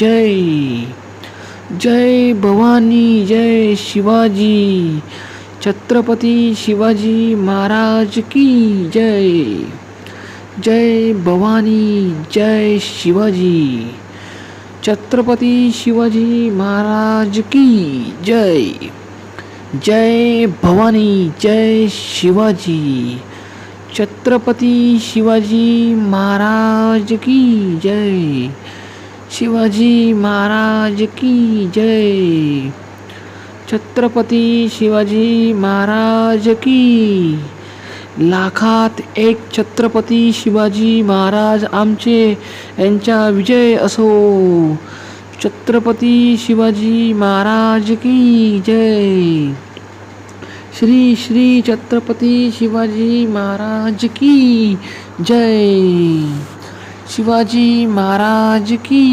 जय। जय भवानी जय शिवाजी। छत्रपती शिवाजी महाराज की जय। जय भवानी जय शिवाजी। छत्रपती शिवाजी महाराज की जय। जय भवानी जय शिवाजी। छत्रपती शिवाजी महाराज की जय। शिवाजी महाराज की जय। छत्रपती शिवाजी महाराज की। लाखात एक छत्रपती शिवाजी महाराज आमचे यांचा विजय असो। छत्रपती शिवाजी महाराज की जय। श्री श्री छत्रपती शिवाजी महाराज की जय। शिवाजी महाराज की